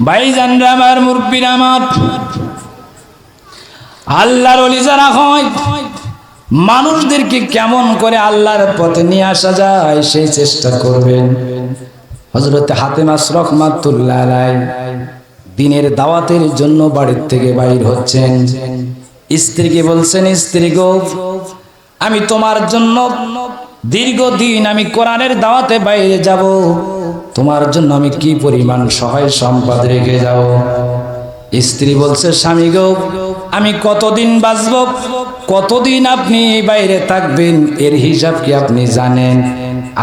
ভাইজানরা আমার মুরব্বীরা আমার। আল্লাহর অলি হয়, মানুষদেরকে কেমন করে আল্লাহর পথে নিয়ে আসা যায়, সেই চেষ্টা করবেন। হজরত হাতেম আশরফ মাতুল্লাহ দিনের দাওয়াতের জন্য বাড়ির থেকে বাইর হচ্ছেন। স্ত্রীকে বলছেন, স্ত্রী গো, আমি তোমার জন্য দীর্ঘদিন আমি কোরআনের দাওয়াতে বাইরে যাব। তোমার জন্য আমি কি পরিমাণ সহায় সম্পদ রেখে যাব? স্ত্রী বলছে, স্বামী গো, আমি কতদিন বাঁচব? কতদিন আপনি বাইরে থাকবেন? এর হিসাব কি আপনি জানেন?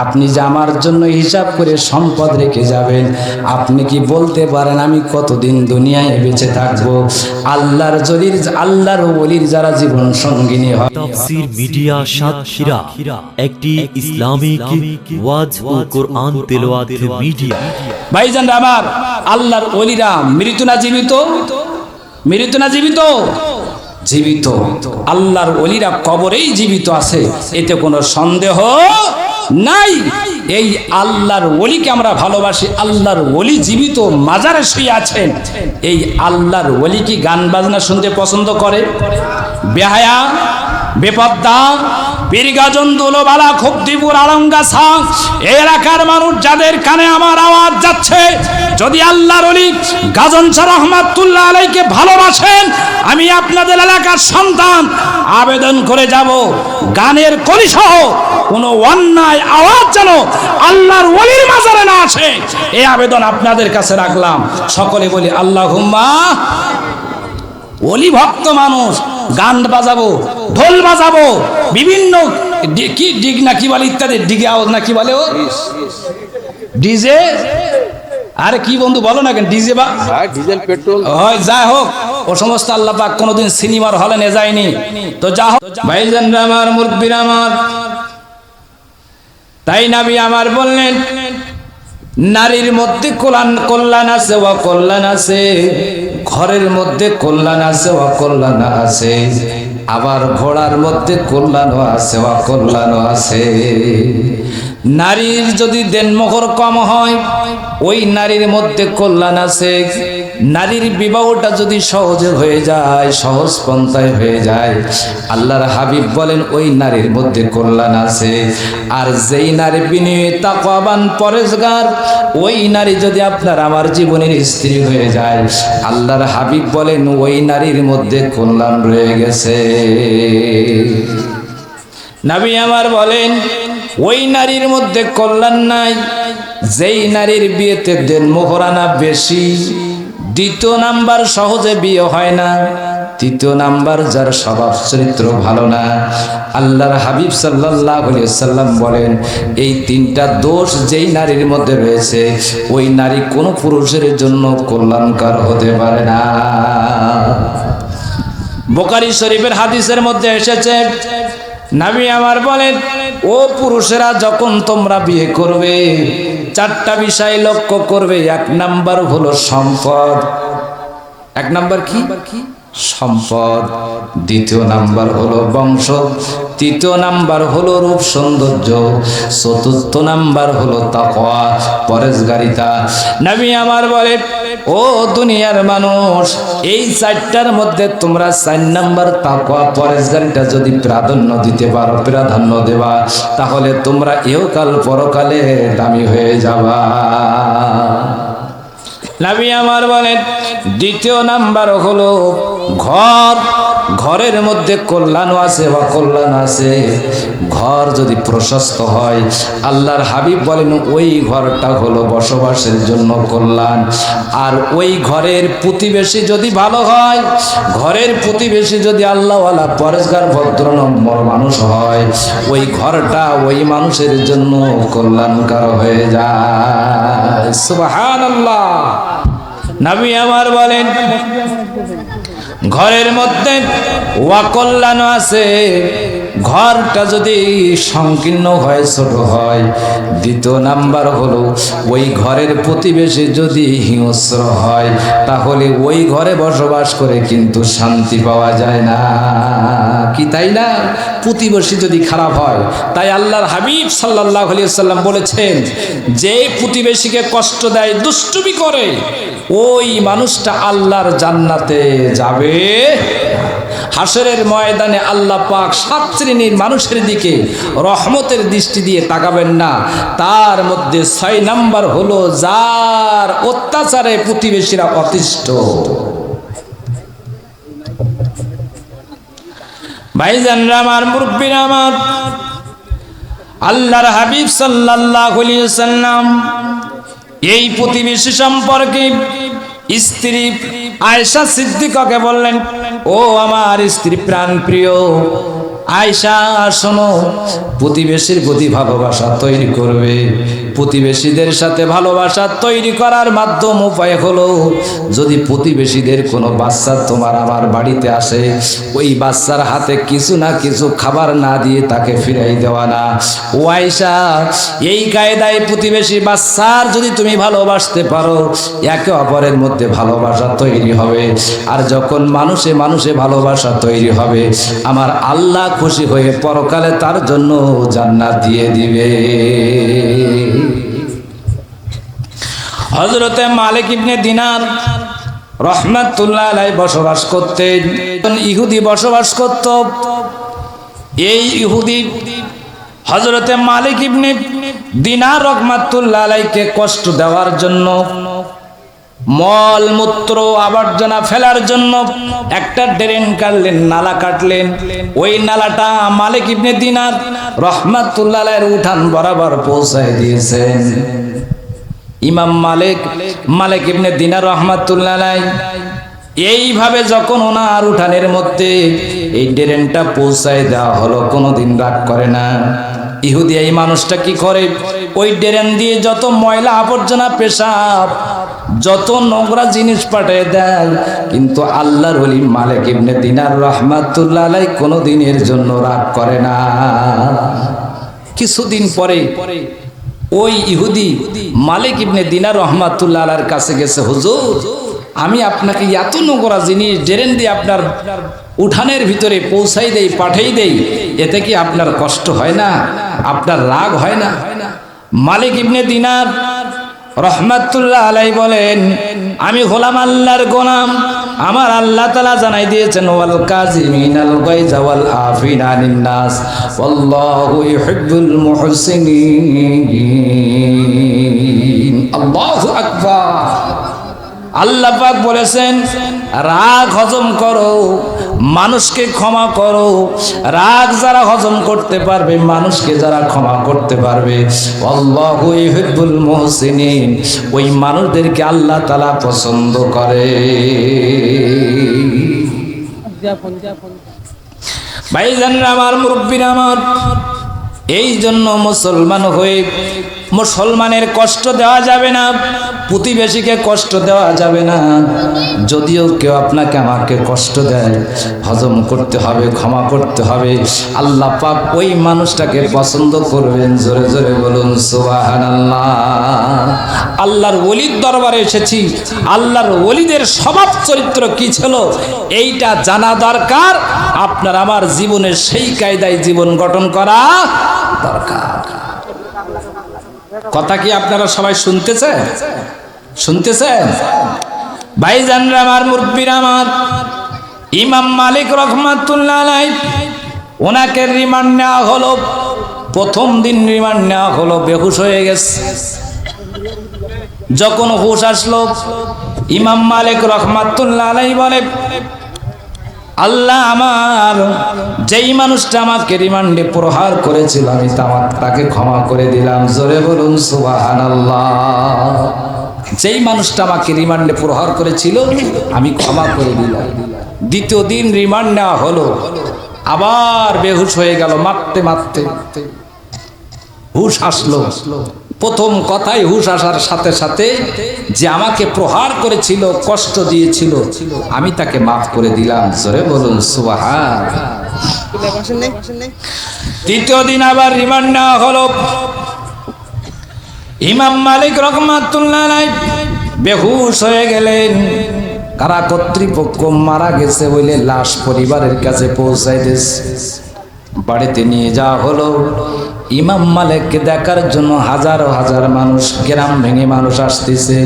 আপনি যে আমার জন্য হিসাব করে সম্পদ রেখে যাবেন আপনি কি বলতে পারেন আমি কতদিন দুনিয়ায় বেঁচে থাকব? আল্লাহর জলির আল্লাহর ওলির যারা জীবন সঙ্গিনী হয়। তাফসির মিডিয়া সাতক্ষীরা একটি ইসলামিক ওয়াজ ও কোরআন তেলাওয়াত মিডিয়া। ভাইজান আমার আল্লাহর ওলিরা মৃত না জীবিত? মৃত না জীবিত? জীবিত। আল্লাহর ওলিরা কবরেই জীবিত আছে এতে কোনো সন্দেহ নাই। এই আল্লাহর ওলিকে আমরা ভালোবাসি। আল্লাহর ওলি জীবিত মাজারে শুয়ে আছেন। এই আল্লাহর ওলি কি গান বাজনা শুনতে পছন্দ করে? বেহায়া, বেপদ্দা বীরগাজন দুলোবালা খুবদিপুর আলঙ্গা সাং এলাকার মানুষ যাদের কানে আমার আওয়াজ যাচ্ছে, যদি আল্লাহর অলি গাজন শাহ রহমাতুল্লাহ আলাইকে ভালোবাসেন, আমি আপনাদের এলাকার সন্তান, আবেদন করে যাব। গানের কলিসহ কোনো অন্যায় আওয়াজ যেন আল্লাহর ওলির মাজারে না আসে এই আবেদন আপনাদের কাছে রাখলাম। সকলে বলি আল্লাহ অলি ভক্ত মানুষ, গান বাজাবো, ঢোল বাজাবো বিভিন্ন কি ডিগ না কি বলে ইত্যাদি ডিগে আওয়াজ না কি বলে ও? ডিজে আরে কি বন্ধু বলো না কেন ডিজে বা ডিজেল পেট্রোল। হয় যাই হোক ও সমস্ত আল্লাহ পাক কোনোদিন সিনেমার হলে নে যায়নি। তো যা হোক ভাইজান আমার মুরব্বীর আমার তাই নাবি আমার বললেন নারীর মধ্যে কল্যাণ কল্যাণ আছে ও কল্যাণ আছে ঘরের মধ্যে কল্যাণ আছে ও কল্যাণ আছে। আবার ঘোড়ার মধ্যে কল্যাণও আছে অকল্যাণও কল্যাণও আছে। নারীর যদি দেনমোহর কম হয়, ওই নারীর মধ্যে কল্যাণ আছে। নারীর বিবাহটা যদি সহজে হয়ে যায়, সহজ পন্থায় হয়ে যায়, আল্লাহর হাবিব বলেন, ওই নারীর মধ্যে কল্যাণ আছে। আর যেই নারী বিনয়ী তাকওয়াবান পরেশগার ওই নারী যদি আপনার আমার জীবনের স্ত্রী হয়ে যায়, আল্লাহর হাবিব বলেন, ওই নারীর মধ্যে কল্যাণ রয়ে গেছে। নাবি আমার বলেন ওই নারীর মধ্যে কল্যাণ নাই। যেই নারীর বিয়েতে দেন মোহরানা বেশি, দ্বিতীয় নাম্বার সহজে বিয়ে হয় না। তৃতীয় নাম্বার যার স্বভাব চরিত্র ভালো না। আল্লাহর হাবিব সাল্লাহ সাল্লাম বলেন, এই তিনটা দোষ যেই নারীর মধ্যে রয়েছে, ওই নারী কোনো পুরুষের জন্য কল্যাণকার হতে পারে না। বোকারি শরীফের হাদিসের মধ্যে এসেছে নাবি আমার বলেন, ও পুরুষেরা, যখন তোমরা বিয়ে করবে, চারটা বিষয় লক্ষ্য করবে। এক নাম্বার হলো সম্পদ। এক নাম্বার কি? সম্পদ। দ্বিতীয় নাম্বার হলো বংশ। তৃতীয় নাম্বার হলো রূপ সৌন্দর্য। চতুর্থ নাম্বার হলো তাকওয়া, পরেশগারিতা। নবী আমার বলে, ও দুনিয়ার মানুষ, এই চারটার মধ্যে তোমরা চার নাম্বার তাকওয়া পরেশগারিটা যদি প্রাধান্য দিতে পারো, প্রাধান্য দেবা, তাহলে তোমরা এহকাল পরকালে দামি হয়ে যাবা। নাবি আমার বলেন দ্বিতীয় নাম্বার হলো ঘর, ঘরের মধ্যে কল্যাণও আছে, বা কল্যাণ আছে। ঘর যদি প্রশস্ত হয়, আল্লাহর হাবিব বলেন, ওই ঘরটা হলো বসবাসের জন্য কল্যাণ। আর ওই ঘরের প্রতিবেশী যদি ভালো হয়, ঘরের প্রতিবেশী যদি আল্লাহওয়ালা পরেশগার ভদ্র নম্বর মানুষ হয়, ওই ঘরটা ওই মানুষের জন্য কল্যাণকার হয়ে যায়। সুবাহান আল্লাহ নবী আমার বলেন ঘরের মধ্যে ওয়াকল্যাণ আছে। ঘরটা যদি সংকীর্ণ হয়, ছোট হয়, দ্বিতীয় নাম্বার হলো ওই ঘরের প্রতিবেশী যদি হিংস্র হয়, তাহলে ওই ঘরে বসবাস করে কিন্তু শান্তি পাওয়া যায় না। কি তাই না? প্রতিবেশী যদি খারাপ হয়, তাই আল্লাহর হাবিব সাল্লাহ সাল্লাম বলেছেন, যে প্রতিবেশীকে কষ্ট দেয়, দুষ্টুমি করে, ওই মানুষটা আল্লাহর জান্নাতে যাবে। হাসরের ময়দানে আল্লাহ পাক সাত শ্রেণির মানুষের দিকে রহমতের দৃষ্টি দিয়ে তাকাবেন না। তার মধ্যে ছয় নাম্বার হলো যার অত্যাচারে প্রতিবেশীরা অতিষ্ঠ। আমার আল্লাহর হাবিব এই প্রতিবেশী সম্পর্কে স্ত্রী আয়েশা সিদ্দিকাকে বললেন, ও আমার স্ত্রী প্রাণ প্রিয় আয়সা শোনো প্রতিবেশীর প্রতি ভালোবাসা তৈরি করবে। প্রতিবেশীদের সাথে ভালোবাসা তৈরি করার মাধ্যম উপায় হলো, যদি প্রতিবেশীদের কোনো বাচ্চা তোমার আমার বাড়িতে আসে, ওই বাচ্চার হাতে কিছু না কিছু খাবার না দিয়ে তাকে ফিরাই দেওয়া না। ও আয়সা এই কায়দায় প্রতিবেশী বাচ্চার যদি তুমি ভালোবাসতে পারো, একে অপরের মধ্যে ভালোবাসা তৈরি হবে। আর যখন মানুষে মানুষে ভালোবাসা তৈরি হবে, আমার আল্লাহ খুশি হয়ে পরকালে তার জন্য জান্নাত দিয়ে দিবে। হজরতে মালিক ইবনে দিনার রহমাতুল্লাহ আলাই বসবাস করতেন। ইহুদি বসবাস করত, এই ইহুদি হজরতে মালিক ইবনে দিনার রহমাতুল্লাহ আলাইকে কষ্ট দেওয়ার জন্য মল মূত্র আবর্জনা ফেলার জন্য একটা ড্রেন কাটলেন, নালা কাটলেন। ওই নালাটা মালিক ইবনে দিনার রহমাতুল্লাহ উঠান বরাবর পৌঁছায় দিয়েছেন। ইমাম মালিক মালিক ইবনে দিনার রহমাতুল্লাহ এইভাবে যখন ওনার উঠানের মধ্যে এই ড্রেনটা পৌঁছায় দেওয়া হলো, কোনোদিন রাগ করে না। ইহুদি এই মানুষটা কি করে? ওই ড্রেন দিয়ে যত ময়লা আবর্জনা, পেশাব, যত নোংরা জিনিস পাঠিয়ে দেয়, কিন্তু আল্লাহর হলি মালিক ইবনে দিনার রহমাতুল্লাহ আলাই কোনো দিনের জন্য রাগ করে না। কিছুদিন পরে ওই ইহুদি মালিক ইবনে দিনার রহমাতুল্লাহ কাছে গেছে, হুজুর, আমি আপনাকে এত নোংরা জিনিস ড্রেন দিয়ে আপনার উঠানের ভিতরে পৌঁছাই দেই, পাঠাই দেই, এতে কি আপনার কষ্ট হয় না? আপনার রাগ হয় না? মালিক ইবনে দিনার রহমাতুল্লাহ আলাই বলেন, আমি হলাম আল্লাহর গোলাম। আমার আল্লাহ তালা জানাই দিয়েছেন, ওয়াল কাজিমিন আল গাইজা ওয়াল আফিন আনিন নাস। আল্লাহু ইউহিব্বুল মুহসিনিন। আল্লাহু আকবার। আল্লাহ পাক বলেছেন, রাগ হজম করো, মানুষকে ক্ষমা করো। রাগ যারা হজম করতে পারবে, মানুষকে যারা ক্ষমা করতে পারবে। আল্লাহু ইউহিব্বুল মুহসিনিন, ওই মানুষদেরকে আল্লাহ তালা পছন্দ করে। ভাইজানরা আমার মুরব্বীরা আমার, এই জন্য মুসলমান হয়ে মুসলমানের কষ্ট দেওয়া যাবে না, প্রতিবেশীকে কষ্ট দেওয়া যাবে না। যদিও কেউ আপনাকে আমাকে কষ্ট দেয়, হজম করতে হবে, ক্ষমা করতে হবে, আল্লাহ পাক ওই মানুষটাকে পছন্দ করবেন। জোরে জোরে বলুন সুবাহান আল্লাহর ওলির দরবারে এসেছি। আল্লাহর ওলিদের স্বভাব চরিত্র কি ছিল, এইটা জানা দরকার। আপনার আমার জীবনের সেই কায়দায় জীবন গঠন করা দরকার। কথা কি আপনারা সবাই শুনতেছেন? শুনতেছেন? ভাইজানরা আমার মুরব্বীরা আমার, ইমাম মালিক রহমাতুল্লাহ ওনাকে রিমান্ড নেওয়া হলো, প্রথম দিন রিমান্ড নেওয়া হলো, বেহুশ হয়ে গেছে। যখন হুশ আসলো, ইমাম মালিক রহমাতুল্লাহ বলে আল্লাহ আমার, যেই মানুষটা আমাকে রিমান্ডে প্রহার করেছিল, আমি তাকে ক্ষমা করে দিলাম। জোরে বলুন সুবাহান যেই মানুষটা আমাকে রিমান্ডে প্রহার করেছিল, আমি ক্ষমা করে দিলাম। দ্বিতীয় দিন রিমান্ড নেওয়া হলো। আবার বেহুশ হয়ে গেল মারতে মারতে হুশ আসলো আসলো। প্রথম কথাই হুশ আসার সাথে সাথে যে আমাকে প্রহার করেছিল, কষ্ট দিয়েছিল, আমি তাকে মাফ করে দিলাম। জোরে বলুন, সুবাহান। তৃতীয় দিন আবার রিমান্ড নেওয়া হলো। ইমাম মালিক রহমাতুল্লাহ বেহুশ হয়ে গেলেন। কারা কর্তৃপক্ষ মারা গেছে বলে লাশ পরিবারের কাছে পৌঁছাই দিস বাড়িতে নিয়ে যাওয়া হলো। ইমাম মালিককে দেখার জন্য হাজারো হাজার মানুষ, গ্রাম ভেঙে মানুষ আসতেছে।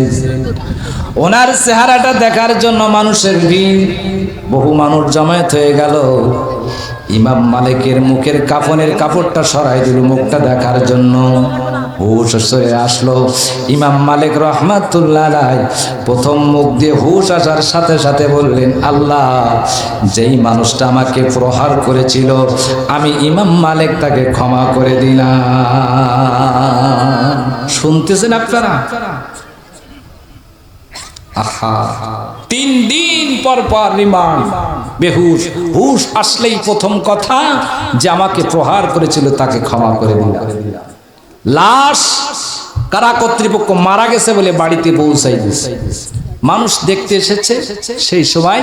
ওনার চেহারাটা দেখার জন্য মানুষের ভিড়, বহু মানুষ জমায়েত হয়ে গেল। ইমাম মালিকের মুখের কাফনের কাপড়টা সরাই দিল মুখটা দেখার জন্য। হুশ সরে আসলো। ইমাম মালিক রহমাতুল্লাহ আলাই প্রথম মুখ দিয়ে হুশ আসার সাথে সাথে বললেন, আল্লাহ, যেই মানুষটা আমাকে প্রহার করেছিল, আমি ইমাম মালিক তাকে ক্ষমা করে দিলাম। শুনতেছেন আপনারা? তিন দিন পর পর রিমান্ড বেহুশ, হুশ আসলেই প্রথম কথা যে আমাকে প্রহার করেছিল তাকে ক্ষমা করে দিলাম। লাশ কারা কর্তৃপক্ষ মারা গেছে বলে বাড়িতে পৌঁছাই দিয়েছে মানুষ দেখতে এসেছে, সেই সময়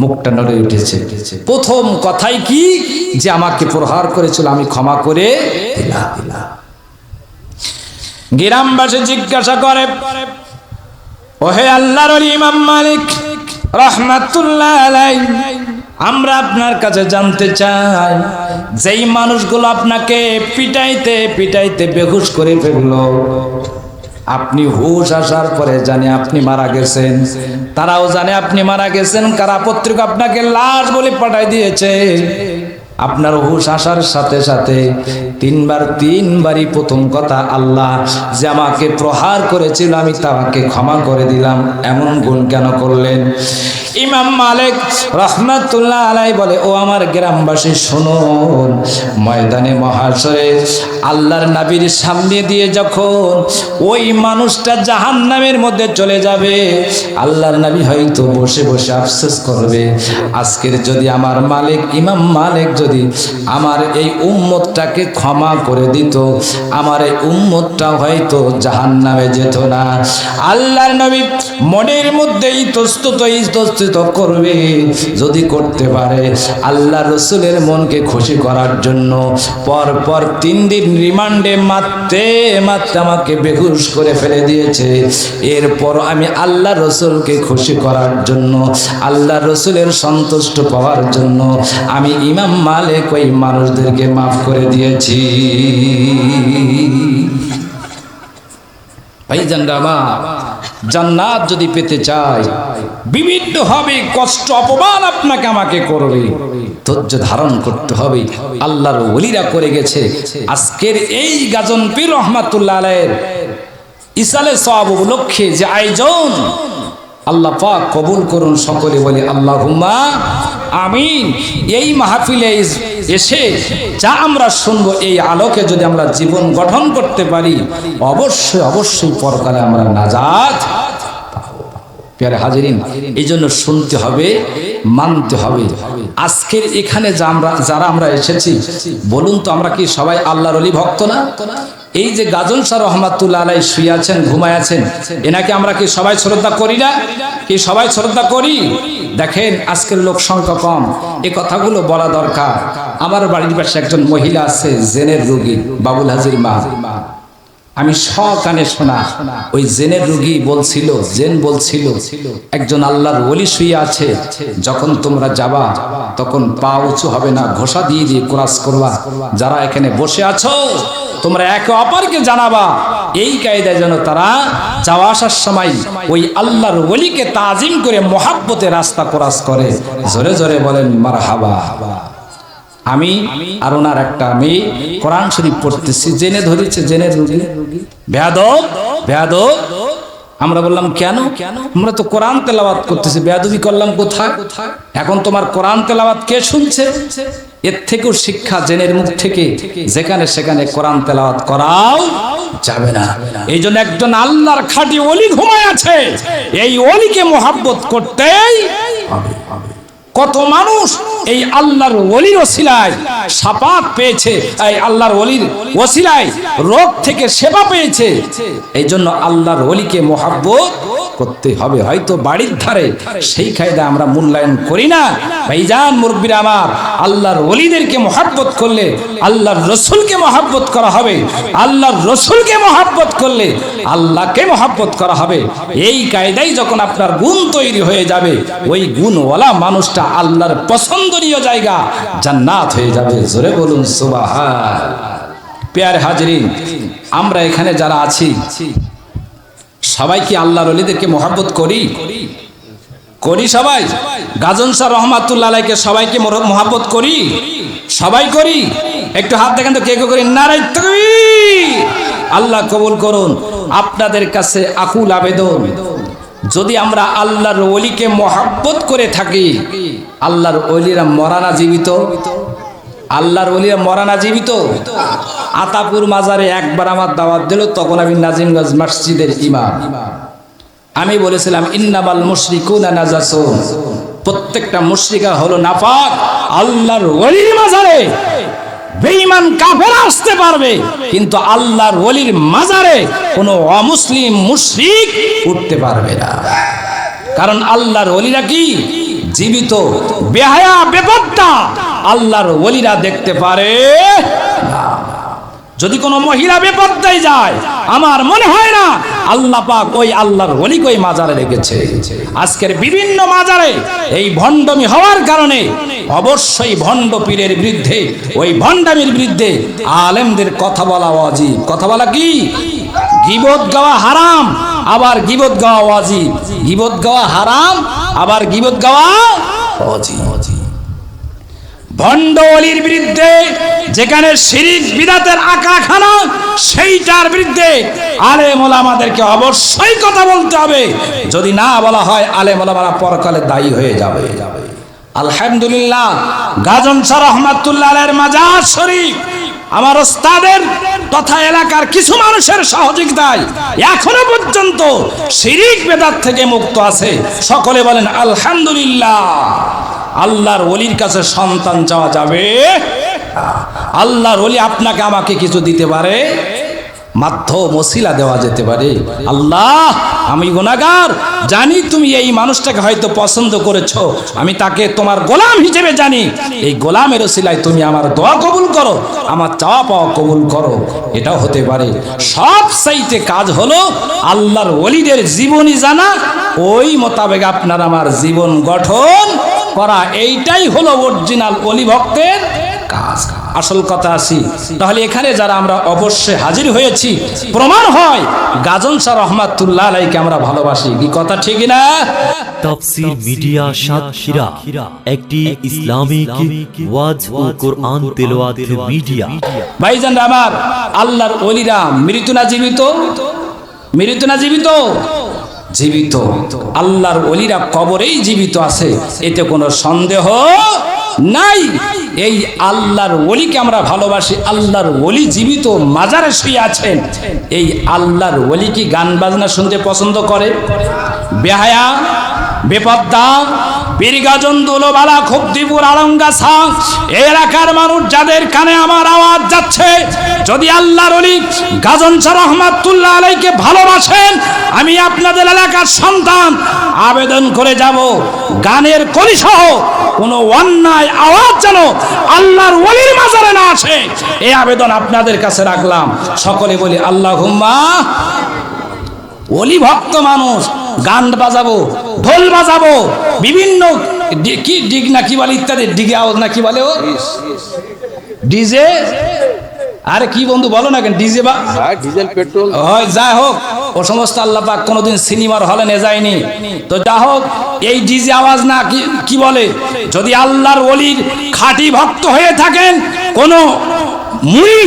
মুখটা নড়ে উঠেছে। প্রথম কথাই কি? যে আমাকে প্রহার করেছিল, আমি ক্ষমা করে গ্রামবাসী জিজ্ঞাসা করে, ওহে আল্লাহর ইমাম মালিক রহমাতুল্লাহ আলাই আমরা আপনার কাছে জানতে চাই, যেই মানুষগুলো আপনাকে পিটাইতে পিটাইতে বেহুশ করে ফেলল, আপনি হুশ আসার পরে জানে আপনি মারা গেছেন। তারাও জানে আপনি মারা গেছেন কারা পত্রিকা আপনাকে লাশ বলে পাঠাই দিয়েছে। আপনার হুশ আসার সাথে সাথে তিনবার তিনবারই প্রথম কথা আল্লাহ যে আমাকে প্রহার করেছিল, আমি তাকে ক্ষমা করে দিলাম। এমন গুণ কেন করলেন? ইমাম মালিক রহমাতুল্লাহ আলাই বলে, ও আমার গ্রামবাসী শুনুন ময়দানে মহাশয়ে আল্লাহর নাবির সামনে দিয়ে যখন ওই মানুষটা জাহান্নামের মধ্যে চলে যাবে, আল্লাহর নাবি হয়তো বসে বসে আফসোস করবে, আজকের যদি আমার মালিক, ইমাম মালিক যদি আমার এই উম্মতটাকে ক্ষমা করে দিত, আমার এই উম্মতটা হয়তো জাহান্নামে যেত না। আল্লাহর নবী মনের মধ্যেই তস্তুত ইস্তস্তিত করবে, যদি করতে পারে। আল্লাহ রসুলের মনকে খুশি করার জন্য পর পর তিন দিন রিমান্ডে মারতে মারতে আমাকে বেহুশ করে ফেলে দিয়েছে। এরপর আমি আল্লাহ রসুলকে খুশি করার জন্য, আল্লাহ রসুলের সন্তুষ্ট পাওয়ার জন্য আমি ইমাম মালিক, ওই মানুষদেরকে মাফ করে দিয়েছি। ভাই জানরামা জান্নাত যদি পেতে চাই বিভিন্ন হবে কষ্ট, অপমান আপনাকে আমাকে করবে। ধৈর্য ধারণ করতে হবে। আল্লাহর ওলিরা করে গেছে। আজকের এই গাজন পীর রহমাতুল্লাহ আলাইয়ের ইসালে সব উপলক্ষে যে আয়োজন আল্লাহ পাক কবুল করুন সকলে বলে আল্লাহ আমিন। এই মাহফিলে এসে যা আমরা শুনব এই আলোকে যদি আমরা জীবন গঠন করতে পারি, অবশ্যই অবশ্যই পরকালে আমরা নাজাত পেয়ারে হাজিরিন, এই জন্য শুনতে হবে, মানতে হবে। আজকের এখানে যা আমরা যারা আমরা এসেছি, বলুন তো আমরা কি সবাই আল্লাহর অলি ভক্ত না? এই যে গাজল শাহ রহমাতুল্লা আলাই শুয়ে আছেন, ঘুমায় এনাকে আমরা কি সবাই শ্রদ্ধা করি না? কি সবাই শ্রদ্ধা করি? দেখেন, আজকের লোক সংখ্যা কম। এ কথাগুলো বলা দরকার। আমার বাড়ির পাশে একজন মহিলা আছে, জেনের রোগী, বাবুল হাজির মা। আমি সকানে শোনা, ওই জেনের রুগী বলছিল, জেন বলছিল, একজন আল্লাহর ওলি শুয়ে আছে, যখন তোমরা যাবা, তখন পা উঁচু হবে না, ঘোষা দিয়ে দিয়ে কোরাস করবা। যারা এখানে বসে আছো, তোমরা একে অপরকে জানাবা। এই কায়দায় যেন তারা যাওয়া আসার সময় ওই আল্লাহর ওলিকে তাজিম করে মহাব্বতে রাস্তা কোরাস করে। জোরে জোরে বলেন মার হাবা আমি আর ওনার একটা মেয়ে কোরআন শরীফ পড়তেছি। জেনে ধরেছে, জেনে রুগী। বেয়াদব বেয়াদব। আমরা বললাম, কেন? আমরা তো কোরআন তেলাওয়াত করতেছি। বেয়াদবি করলাম কোথায়? এখন তোমার কোরআন তেলাওয়াত কে শুনছে? এর থেকেও শিক্ষা জেনের মুখ থেকে, যেখানে সেখানে কোরআন তেলাওয়াত করাও যাবে না। এই জন্য একজন আল্লাহর খাঁটি অলি ঘুমায় আছে। এই অলিকে মোহাব্বত করতেই হবে। কত মানুষ এই আল্লাহর ওলির ওসিলায় সাপাত পেয়েছে, এই আল্লাহর ওলির ওসিলায় রোগ থেকে সেবা পেয়েছে। এই জন্য আল্লাহর ওলিকে মোহাব্বত করতে হবে। হয়তো বাড়ির ধারে সেই কায়দা আমরা মূল্যায়ন করি না। ভাইজান, মুরব্বীর আমার, আল্লাহর ওলিদেরকে মহাব্বত করলে আল্লাহর রসুলকে মহাব্বত করা হবে। আল্লাহর রসুলকে মহাব্বত করলে আল্লাহকে মহাব্বত করা হবে। এই কায়দাই যখন আপনার গুণ তৈরি হয়ে যাবে, ওই গুণওয়ালা মানুষটা আল্লাহর পছন্দনীয় জায়গা জান্নাত হয়ে যাবে। জোরে বলুন সুবাহ পেয়ার হাজরিন, আমরা এখানে যারা আছি, সবাই কি আল্লাহর অলিদেরকে মহাব্বত করি? করি সবাই। গাজন শাহ রহমাতুল্লাহ আলাইকে সবাইকে মহাব্বত করি? সবাই করি? একটু হাত দেখেন তো কে কে করি? তাকবীর। আল্লাহ কবুল করুন। আপনাদের কাছে আকুল আবেদন। যদি আমরা আল্লাহর অলিকে মহাব্বত করে থাকি, আল্লাহর অলিরা মরানা জীবিত? আল্লাহর অলিরা মরানা জীবিত? আতাপুর মাজারে একবার আমার দাওয়াত দিল, তখন আমি নাজিমগঞ্জ মসজিদের ইমাম। আমি বলেছিলাম, ইন্নামাল মুশরিকুনা নাজাসুন। প্রত্যেকটা মুশরিকা হলো নাপাক আল্লাহর ওলির মাজারে। বেঈমান কাফের আসতে পারবে। কিন্তু আল্লাহর ওলির মাজারে কোনো অমুসলিম মুশরিক উঠতে পারবে না। কারণ আল্লাহর ওলিরা কি? জীবিত, বেহায়া বেপত্তা আল্লাহর ওলিরা দেখতে পারে যদি কোনো মহিলা বেপত্তায় যায়, আমার মনে হয় না আল্লাহ পাক ওই আল্লাহর ওলিক ওই মাজারে রেখেছে। আজকের বিভিন্ন মাজারে এই ভণ্ডমি হওয়ার কারণে অবশ্যই ভণ্ড পীরের বিরুদ্ধে, ওই ভণ্ডামির বিরুদ্ধে আলেমদের কথা বলা অজীব কথা বলা কি? গিবত গাওয়া হারাম, আবার গিবত গাওয়া ওয়াজিব। গিবত গাওয়া হারাম, আবার গিবত গাওয়া অজীব ভণ্ড অলির বিরুদ্ধে, যেখানে শিরিক বিদাতের আকাখানা, সেইটার বিরুদ্ধে আলেম ওলামাদেরকে অবশ্যই কথা বলতে হবে। যদি না বলা হয় আলেম ওলামারা পরকালে দায়ী হয়ে যাবে। আলহামদুলিল্লাহ, গাজন শাহ রহমাতুল্লাহ আলের মাজার শরীফ আমার ওস্তাদের তথা এলাকার কিছু মানুষের সহযোগিতায় এখনও পর্যন্ত শিরিক বেদাত থেকে মুক্ত আছে। সকলে বলেন, আলহামদুলিল্লাহ। আল্লাহর অলির কাছে সন্তান চাওয়া যাবে? আল্লাহর অলি আপনাকে আমাকে কিছু দিতে পারে? মাধ্যম ওসিলা দেওয়া যেতে পারে। আল্লাহ, আমি গুনাগার জানি তুমি এই মানুষটাকে হয়তো পছন্দ করেছ। আমি তাকে তোমার গোলাম হিসেবে জানি। এই গোলামের ওসিলায় তুমি আমার দোয়া কবুল করো, আমার চাওয়া পাওয়া কবুল করো। এটাও হতে পারে। সব চাইতে কাজ হলো আল্লাহর ওলিদের জীবনী জানা। ওই মোতাবেক আপনার আমার জীবন গঠন। করা এইটাই হলো অরিজিনাল অলি ভক্তের কাজ। আসল কথা আসি। তাহলে এখানে যারা আমরা অবশ্যই হাজির হয়েছি প্রমাণ হয় গাজন শাহ রহমাতুল্লাহ আলাইকে আমরা ভালোবাসি। কি কথা ঠিক না? তাফসীর মিডিয়া সাতক্ষীরা একটি ইসলামিক ওয়াজ ও কোরআন তেলাওয়াত মিডিয়া। ভাইজান আমার আল্লাহর অলিরা মৃত্যু না জীবিত? মৃত্যু না জীবিত? জীবিত। আল্লাহর অলিরা কবরেই জীবিত আছে, এতে কোনো সন্দেহ নাই। এই আল্লাহর অলিকে আমরা ভালোবাসি, আল্লাহর অলি জীবিত, মাজারে শুয়ে আছেন। এই আল্লাহর ওলি কি গান বাজনা শুনতে পছন্দ করে? বেহায়া, বেপদ্দা বীরগাজন দুলোবালা খুবদিপুর আলঙ্গাছা এই এলাকার মানুষ যাদের কানে আমার আওয়াজ যাচ্ছে, যদি আল্লাহর অলি গাজন শাহ রহমাতুল্লাহ আলাইকে ভালোবাসেন, আমি আপনাদের এলাকার সন্তান, আবেদন করে যাব। গানের কলিসহ কোনো অন্যায় আওয়াজ যেন আল্লাহর ওলির মাজারে না আসে এই আবেদন আপনাদের কাছে রাখলাম। সকলে বলি আল্লাহ অলি ভক্ত মানুষ গান বাজাবো ঢোল বাজাবো বিভিন্ন কি ডিগ না কি বলে ইত্যাদি ডিগে আওয়াজ না কি বলে ও? ডিজে? আরে কি বন্ধু বলো না কেন ডিজে বা আর ডিজেল পেট্রোল। হয় যা হোক ও সমস্ত আল্লাহ পাক কোনোদিন সিনেমার হলে নে যায়নি। তো যা হোক এই ডিজে আওয়াজ না কি কি বলে? যদি আল্লাহর ওলির খাঁটি ভক্ত হয়ে থাকেন কোন মুড়ি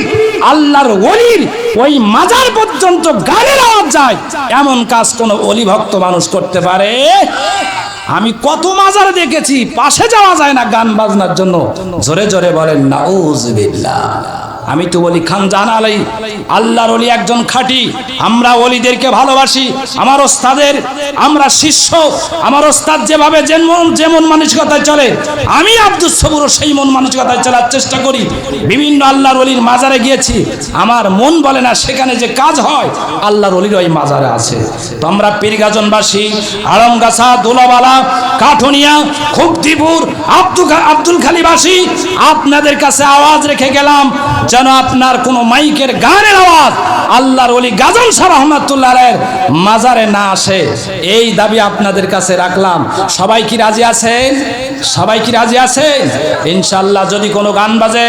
আল্লাহর ওলির ওই মাজার পর্যন্ত গানের আওয়াজ যায়। এমন কাজ কোনো অলি ভক্ত মানুষ করতে পারে? আমি কত মাজার দেখেছি, পাশে যাওয়া যায় না গান বাজনার জন্য। জোরে জোরে বলেন না আমি তো বলি খান আলাই, আল্লাহর অলি একজন খাঁটি। আমরা অলিদেরকে ভালোবাসি, আমার ওস্তাদের, আমরা শিষ্য, আমার ওস্তাদ যেভাবে যেমন যেমন মানসিকতায় চলে, আমি আব্দুল সবুরও সেই মন মানসিকতায় চলার চেষ্টা করি। বিভিন্ন আল্লাহর অলির মাজারে গিয়েছি, আমার মন বলে না সেখানে যে কাজ হয়, আল্লাহর অলির ওই মাজারে আছে। তো আমরা পীরগাজনবাসী আলমগাছা দোলাবালা, কাঠনিয়া, খুবদিপুর, আব্দুল আব্দুল খালিবাসী, আপনাদের কাছে আওয়াজ রেখে গেলাম যেন আপনার কোনো মাইকের গানের আওয়াজ আল্লাহর অলি গাজন শাহ রহমাতুল্লাহ মাজারে না আসে। এই দাবি আপনাদের কাছে রাখলাম। সবাই কি রাজি আছেন? সবাই কি রাজি আছে? ইনশাল্লাহ যদি কোনো গান বাজে,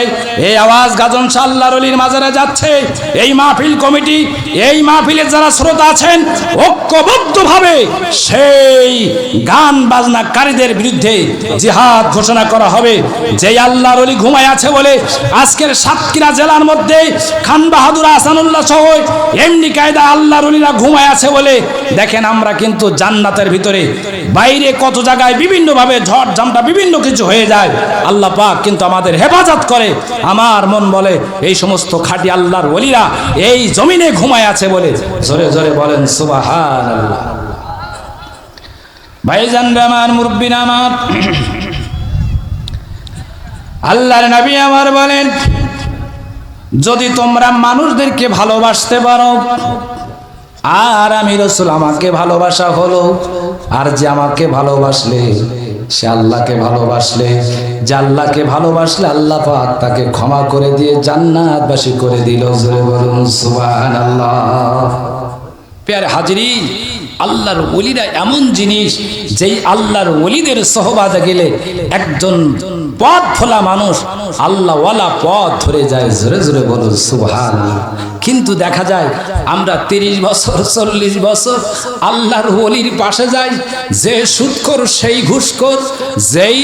এই আওয়াজ গাজন শাহ আল্লাহর অলির মাজারে যাচ্ছে। এই মাহফিল কমিটি, এই মাহফিলের যারা শ্রোতা আছেন, ঐক্যবদ্ধভাবে সেই গান বাজনাকারীদের বিরুদ্ধে জিহাদ ঘোষণা করা হবে। যে আল্লাহর অলি ঘুমায় আছে বলে আজকের সাতক্ষীরা জেলার মধ্যে খান বাহাদুর আসানুল্লাহ সহ এমনি কায়দা আল্লাহর অলিরা ঘুমায় আছে বলে দেখেন আমরা কিন্তু জান্নাতের ভিতরে বাইরে কত জায়গায় বিভিন্নভাবে ঝড় ঝামটা বিভিন্ন কিছু হয়ে যায়। আল্লাহ পাক কিন্তু আমাদের হেফাজত করে। আমার মন বলে, এই সমস্ত খাঁটি আল্লাহর অলিরা এই জমিনে ঘুমায় আছে বলে। জোরে জোরে বলেন সুবাহান আল্লাহ ভাইজান আমার মুরব্বিন আমার, আল্লাহর নবী আমার বলেন, যদি তোমরা মানুষদেরকে ভালোবাসতে পারো, আর আমি রসুল আমাকে ভালোবাসা হলো, আর যে আমাকে ভালোবাসলে সে আল্লাহকে ভালোবাসলে, যে আল্লাহকে ভালোবাসলে আল্লাহ পাক তাকে ক্ষমা করে দিয়ে জান্নাতবাসী করে দিল। জোরে বলুন, সুবহানাল্লাহ। পেয়ার হাজিরি, আল্লাহর ওলিরা এমন জিনিস, যেই আল্লাহর ওলিদের সহবাদে গেলে একজন পথ ফোলা মানুষ, আল্লাহওয়ালা পথ ধরে যায়, জোরে জোরে বলুন সুবহান কিন্তু দেখা যায়, আমরা তিরিশ বছর, চল্লিশ বছর আল্লাহর ওলির পাশে যাই, যে সুৎকর সেই ঘুষখোর যেই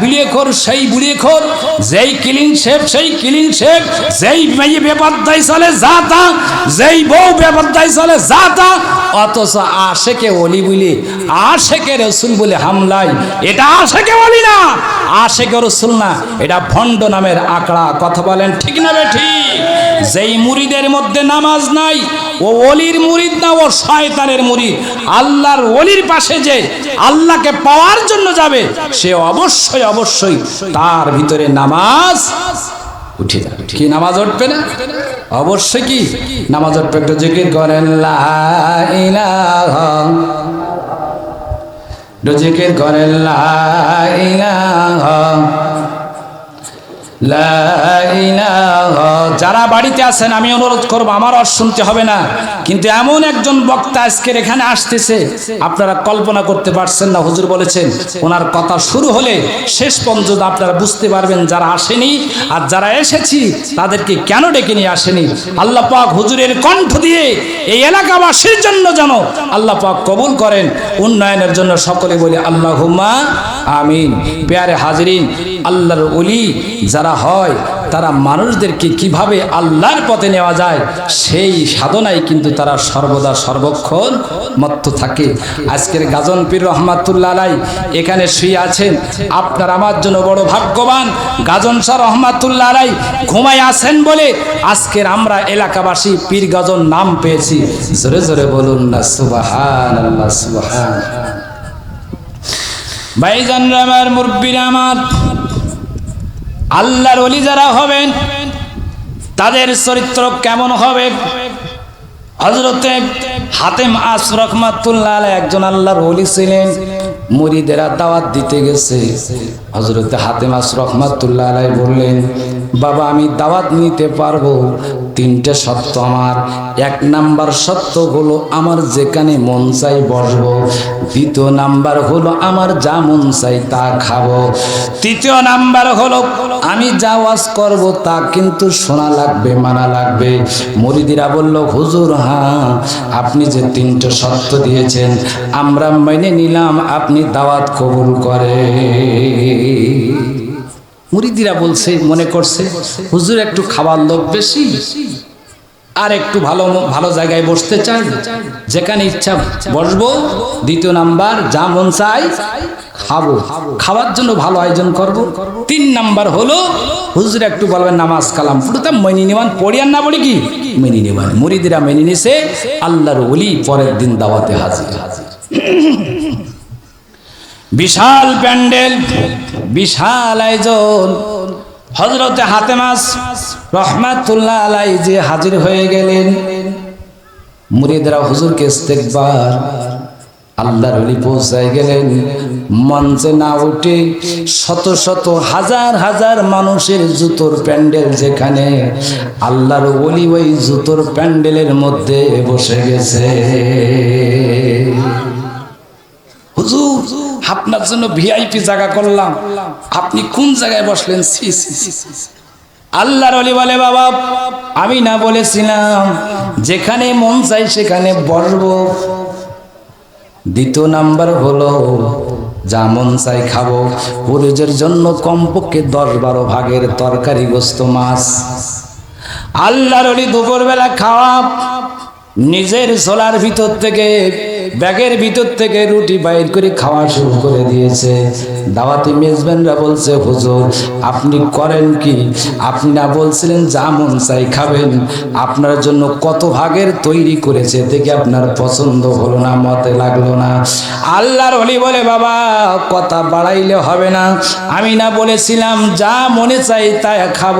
বিড়িয়েখোর সেই বুড়িয়েখোর যেই ক্লিন শেপ সেই ক্লিন শেপ যেই মেয়ে বেপদ্দাই চলে, যা তা, যেই বউ বেপদ্দাই চলে, যা তা, অথচ আশেকে অলি বলি, আশেকে রসুল বলে হামলাই এটা আশেকে অলি না, আশেকে রসুল না এটা ভণ্ড নামের আঁকড়া। কথা বলেন ঠিক না ঠিক? যেই মুরিদের মধ্যে নামাজ নাই, ও অলির মুরিদ না, ও শয়তানের মুরিদ আল্লাহর অলির পাশে যে আল্লাহকে পাওয়ার জন্য যাবে, সে অবশ্যই অবশ্যই তার ভিতরে নামাজ উঠে যাবে। কি নামাজ উঠবে না? অবশ্যই কি? নামাজ উঠবে একটু জিকির করেন, লা ইলাহা একটু জিকির করেন লা ইলাহা লা ইলাহা। যারা বাড়িতে আছেন, আমি অনুরোধ করব, আমার আর শুনতে হবে না। কিন্তু এমন একজন বক্তা আজকের এখানে আসতেছে, আপনারা কল্পনা করতে পারছেন না, হুজুর বলেছেন, ওনার কথা শুরু হলে শেষ পর্যন্ত আপনারা বুঝতে পারবেন যারা আসেনি আর যারা এসেছি, তাদেরকে কেন ডেকে নিয়ে আসেনি? আল্লাহ পাক হুজুরের কণ্ঠ দিয়ে এই এলাকাবাসীর জন্য যেন আল্লাহ পাক কবুল করেন। উন্নয়নের জন্য সকলে বলি আল্লাহ আমিন। পেয়ারে হাজরিন, আল্লাহর অলি যারা হয়, তারা মানুষদেরকে কীভাবে আল্লাহর পথে নেওয়া যায়, সেই সাধনায় কিন্তু তারা সর্বদা সর্বক্ষণ মত্ত থাকে। আজকের গাজন পীর রহমাতুল্লাহ আলাই এখানে শুয়ে আছেন। আপনার আমার জন্য বড় ভাগ্যবান গাজন শাহ রহমাতুল্লাহ আলাই ঘুমায় আছেন বলে আজকের আমরা এলাকাবাসী পীর গাজন নাম পেয়েছি। জোরে জোরে বলুন না সুবাহান আল্লাহ সুবাহান। ভাইজান আমার মুরব্বীরা আমার। আল্লাহর অলি যারা হবেন, তাদের চরিত্র কেমন হবে? হজরতে হাতেম আস রহমাতুল্লাহ একজন আল্লাহর অলি ছিলেন। মুরিদেরা দাওয়াত দিতে গেছে। হজরতে হাতেম আস রহমাতুল্লাহ আলাই বললেন, বাবা, আমি দাওয়াত নিতে পারব। তিনটে সত্য আমার। এক নাম্বার সত্য হলো আমার যেখানে মন চাই বসবো। দ্বিতীয় নাম্বার হলো আমার যা মন চাই তা খাব। তৃতীয় নাম্বার হলো আমি যা ওয়াজ করব তা কিন্তু শোনা লাগবে, মানা লাগবে। মরিদিরা বলল, হুজুর হ্যাঁ আপনি যে তিনটে শর্ত দিয়েছেন, আমরা মেনে নিলাম, আপনি দাওয়াত কবুল করে। মুরিদিরা বলছে, মনে করছে, হুজুর একটু খাবার লোক বেশি, আর একটু ভালো ভালো জায়গায় বসতে চাই। যেখানে ইচ্ছা বসবো, দ্বিতীয় নাম্বার যা মন চাই খাব। খাওয়ার জন্য ভালো আয়োজন করব। তিন নাম্বার হলো, হুজুর একটু বলবেন, নামাজ কালাম পুরোটা মেনে নেওয়ান পড়িয়ান না বলি কি? মেনে নেওয়ান। মুরিদিরা মেনে নিছে, আল্লাহর ওলি পরের দিন দাওয়াতে হাজির হাজির। বিশাল প্যান্ডেল, বিশাল আয়োজন। হজরতে হাতে মাস রহমাতুল্লাহ আলাই যে হাজির হয়ে গেলেন। মুরিদরা হুজুরকে ইস্তেকবার আল্লাহর ওলি পৌঁছায় গেলেন। মঞ্চে না উঠে শত শত হাজার হাজার মানুষের জুতোর প্যান্ডেল যেখানে আল্লাহর ওলি ওই জুতোর প্যান্ডেলের মধ্যে বসে গেছে। হুজুর আপনার জন্য ভিআইপি জায়গা করলাম। আপনি কোন জায়গায় বসলেন? সি সি সি। আল্লাহর অলি বলে, বাবা, আমি না বলেছিলাম, যেখানে মন চাই সেখানে বসবো। দ্বিতীয় নাম্বার হলো, যা মন চাই খাব। পুরুষের জন্য কমপক্ষে দশ বারো ভাগের তরকারি গোস্ত মাছ। আল্লাহর অলি দুপুরবেলা খাওয়া, নিজের সোলার ভিতর থেকে ব্যাগের ভিতর থেকে রুটি বাইর করে খাওয়া শুরু করে দিয়েছে। দাওয়াতি মেজবানরা বলছে, হুজুর, আপনি করেন কি? আপনি না বলছিলেন যা মন চাই খাবেন। আপনার জন্য কত ভাগের তৈরি করেছে, দেখে আপনার পছন্দ হলো না, মতে লাগল না। আল্লাহর হলি বলে, বাবা, কথা বাড়াইলে হবে না। আমি না বলেছিলাম যা মনে চাই তাই খাব।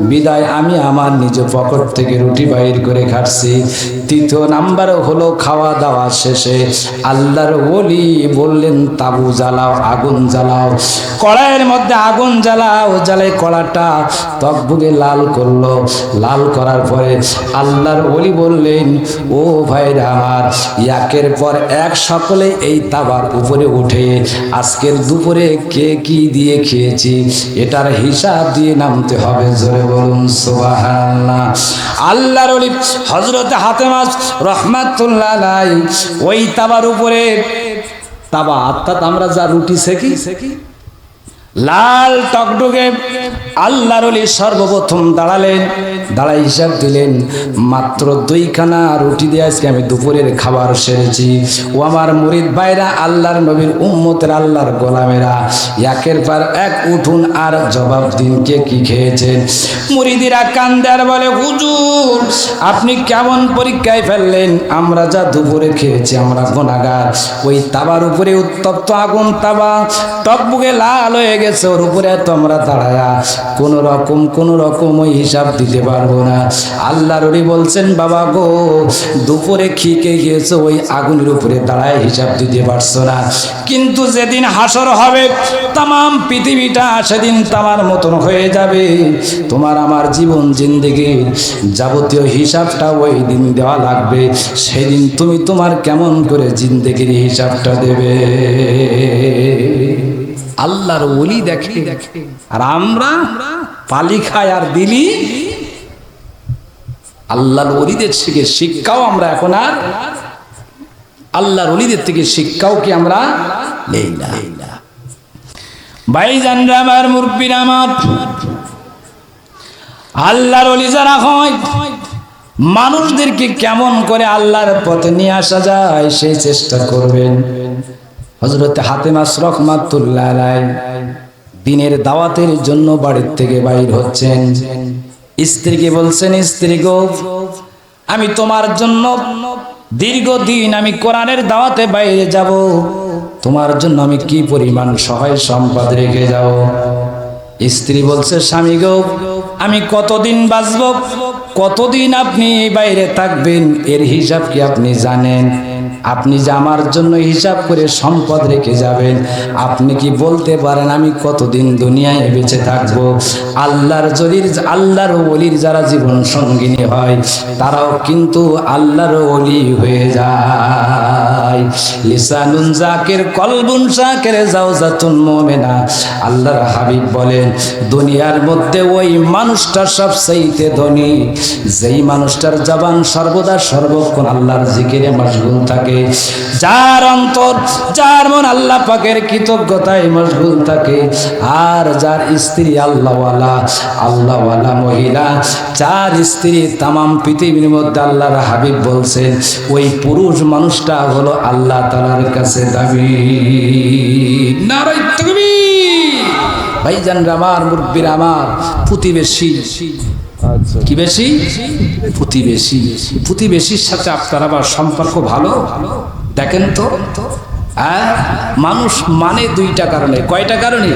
বিদায়, আমি আমার নিজ পকেট থেকে রুটি বাইর করে খাচ্ছি তৃতীয় নাম্বার হলো খাওয়া দাওয়া শেষে। আল্লাহর ওলি বললেন, তাবু জ্বালাও, আগুন জ্বালাও। কড়াইয়ের মধ্যে আগুন জ্বালাও জ্বালাই কড়াটা তকবুকে লাল করল। লাল করার পরে আল্লাহর ওলি বললেন, ও ভাইরা আমার, একের পর এক সকলে এই তাবার উপরে উঠে আজকের দুপুরে কে কি দিয়ে খেয়েছি, এটার হিসাব দিয়ে নামতে হবে। জোরে বলুন, সুবহানাল্লাহ। আল্লাহর ওলি হযরত হাতেমাস রহমাতুল্লাহ ওই তাবার উপরে তাবা অর্থাৎ আমরা যা রুটি সেকি সেকি লাল টকটকে আল্লাহর অলি সর্বপ্রথম দাঁড়ালেন। দাঁড়াই হিসাব দিলেন, মাত্র দুইখানা রুটি দিয়ে আজকে আমি দুপুরের খাবার সেরেছি। ও আমার মুরিদ ভাইরা, আল্লাহর নবীর উম্মতের আল্লাহর গোলামেরা, একের পর এক উঠুন আর জবাব দিন কে কি খেয়েছেন মুরিদিরা কান্দে আর বলে, হুজুর, আপনি কেমন পরীক্ষায় ফেললেন? আমরা যা দুপুরে খেয়েছি, আমরা গোনাগার ওই তাবার উপরে উত্তপ্ত আগুন তাবা টকবুকে লাল হয়ে গেছে, ওর উপরে তোমরা দাঁড়ায়া কোন রকম কোন রকম ওই হিসাব দিতে পারব না। আল্লাহ রবি বলছেন, বাবা গো, দুপুরে খিকে গিয়েছে, ওই আগুনের উপরে দাঁড়ায় হিসাব দিতে পারছ না। কিন্তু যেদিন হাসর হবে তাম পৃথিবীটা সেদিন তামার মতন হয়ে যাবে। তোমার আমার জীবন জিন্দিগির যাবতীয় হিসাবটা ওই দিন দেওয়া লাগবে। সেদিন তুমি তোমার কেমন করে জিন্দিগির হিসাবটা দেবে? আল্লাহর ওলি দেখে। আর আমরা পালি খাই আর দিলি। আল্লাহর অলিদের থেকে শিক্ষাও আমরা এখন আর আল্লাহর অলিদের থেকে শিক্ষাও কি আমরা নেই না। আমার মুরব্বীরা আমার। আল্লাহর ওলি যারা হয়, মানুষদেরকে কেমন করে আল্লাহর পথে নিয়ে আসা যায়, সেই চেষ্টা করবেন। হজরত হাতেমাস রহমাতুল্লাহ আলাই দিনের দাওয়াতের জন্য বাড়ির থেকে বাইর হচ্ছেন। স্ত্রীকে বলছেন, স্ত্রী গো, আমি তোমার জন্য দীর্ঘদিন আমি কোরআনের দাওয়াতে বাইরে যাব। তোমার জন্য আমি কি পরিমাণ সহায় সম্পদ রেখে যাব? স্ত্রী বলছে, স্বামী গো আমি কতদিন বাঁচব? কতদিন আপনি বাইরে থাকবেন? এর হিসাব কি আপনি জানেন? আপনি যে আমার জন্য হিসাব করে সম্পদ রেখে যাবেন, আপনি কি বলতে পারেন আমি কতদিন দুনিয়ায় বেঁচে থাকব? আল্লাহর জলির আল্লাহর অলির যারা জীবন সঙ্গিনী হয়, তারাও কিন্তু আল্লাহর অলি হয়ে যায়। নাই লিসানুন জাকের, কলবুন শাকের, জাওজাতুন মুমিনা। আল্লাহর হাবিব বলেন, দুনিয়ার মধ্যে ওই মানুষটা সবচাইতে ধনী। যেই মানুষটার জবান সর্বদা সর্বক্ষণ আল্লাহর জিকিরে মশগুল থাকে। যার অন্তর, যার মন আল্লাহ পাকের কৃতজ্ঞতায় মশগুল থাকে। আর যার স্ত্রী আল্লাহওয়ালা আল্লাহওয়ালা মহিলা, যার স্ত্রী তামাম পৃথিবীর মধ্যে আল্লাহর হাবিব বলছেন, ওই পুরুষ মানুষটা হলো আল্লাহ তালার কাছে দাবি। নারাই তাকবীর। ভাইজান আমার মুরব্বীর আমার প্রতিবেশী। কি বেশি? প্রতিবেশী। প্রতিবেশীর সাথে আপনার আবার সম্পর্ক ভালো? দেখেন তো। হ্যাঁ? মানুষ মানে দুইটা কারণে। কয়টা কারণে?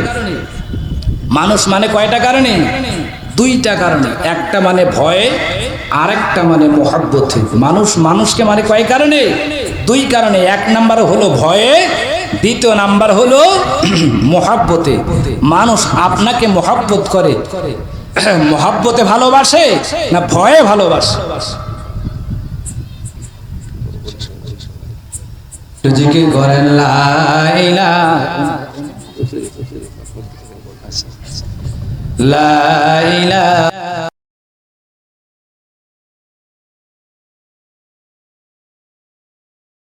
মানুষ মানে কয়টা কারণে? দুইটা কারণে। একটা মানে ভয়ে আরেকটা মানে মোহাব্বত। মানুষ মানুষকে মানে কয় কারণে? দুই কারণে, এক নাম্বার হলো ভয়ে, দ্বিতীয় নাম্বার হলো মহাব্বতে। মানুষ আপনাকে মহাব্বত করে। মহাব্বতে ভালোবাসে না ভয়ে ভালোবাসে? জিকির করেন লাইলা লাইলা